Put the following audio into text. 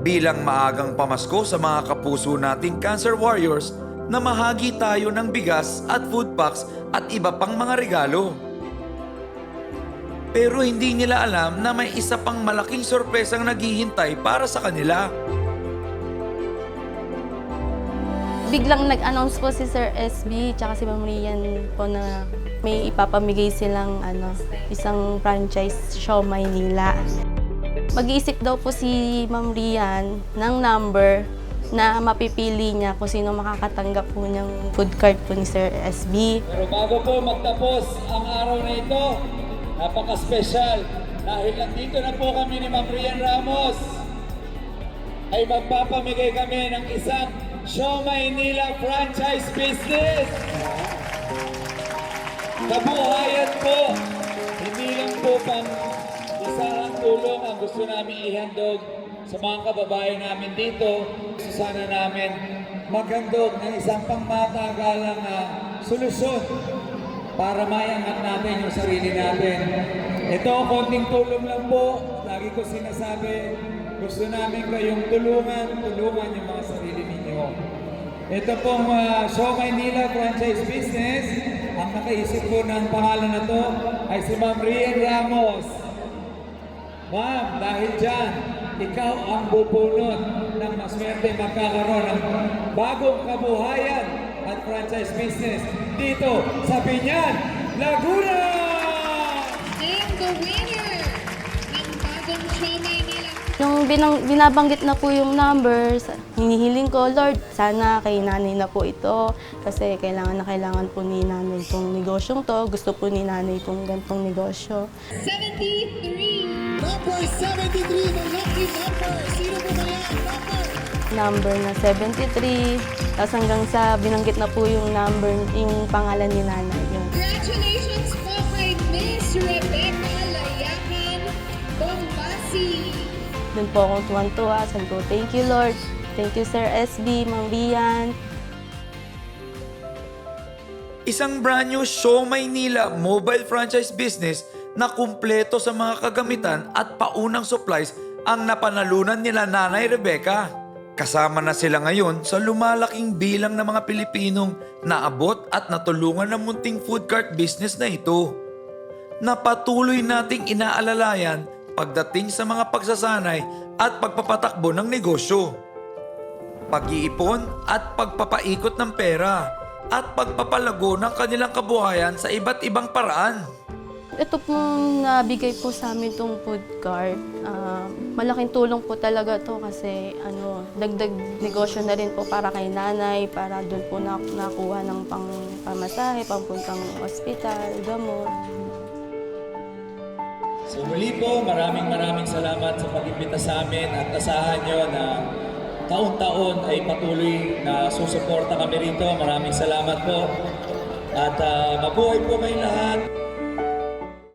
Bilang maagang pamasko sa mga kapuso nating cancer warriors, na mahagi tayo ng bigas at food packs at iba pang mga regalo. Pero hindi nila alam na may isa pang malaking sorpresang naghihintay para sa kanila. Biglang nag-announce po si Sir SB tsaka si Ma'am Rian po na may ipapamigay silang ano, isang franchise show Maynila. Mag-iisip daw po si Ma'am Rian ng number na mapipili niya kung sino makakatanggap po ng food cart po ni Sir SB. Pero bago po magtapos ang araw na ito, napaka-special dahil nandito na po kami ni Ma'am Rian Ramos ay magpapamigay kami ng isang Show Maynila franchise business. Kabuhayan po, hindi lang po pang isang tulong ang gusto namin ihandog sa mga kababayan namin dito. Gusto sana namin maghandog ng isang pangmatagalang na solusyon para mayangat natin yung sarili natin. Ito, konting tulong lang po. Lagi ko sinasabi, gusto namin kayong tulungan, tulungan yung mga sarili ninyo. Ito pong uh, Show Maynila Franchise Business, ang nakaisip po ng pangalan na to ay si Ma'am Rian Ramos. Ma'am, dahil dyan, ikaw ang bubunot ng maswerte magkakaroon ng bagong kabuhayan at franchise business dito sa Binyan, Laguna! Binang, binabanggit na po yung numbers, hinihiling ko, Lord, sana kay nanay na po ito. Kasi kailangan na kailangan po ni nanay itong negosyong to. Gusto po ni nanay itong gantong negosyo. 73. Number 73, the lucky number. Sino po ba yan? Number? Number na 73. Tapos hanggang sa binanggit na po yung number, yung pangalan ni nanay. Yun. Congratulations po kay Miss Rebecca Layakan Bombasi. Doon po akong tuwan-tuwa. Sabi ko, thank you Lord. Thank you Sir SB, Mang Rian. Isang brand new Show Maynila mobile franchise business na kumpleto sa mga kagamitan at paunang supplies ang napanalunan nila Nanay Rebecca. Kasama na sila ngayon sa lumalaking bilang ng mga Pilipinong naabot at natulungan ng munting food cart business na ito. Na patuloy nating inaalalayan pagdating sa mga pagsasanay at pagpapatakbo ng negosyo pag-iipon at pagpapaikot ng pera at pagpapalago ng kanilang kabuhayan sa iba't ibang paraan. Ito pong nabigay po sa amin itong food cart. ah, malaking tulong po talaga to kasi ano, dagdag negosyo na rin po para kay nanay, para doon po na, nakuha ng pang pamasahe, pampuntang ospital, gamot. So muli po, maraming maraming salamat sa pag-imbita sa amin at asahan nyo na taon-taon ay patuloy na susuporta kami rito. Maraming salamat po. At ah, mabuhay po kayong lahat.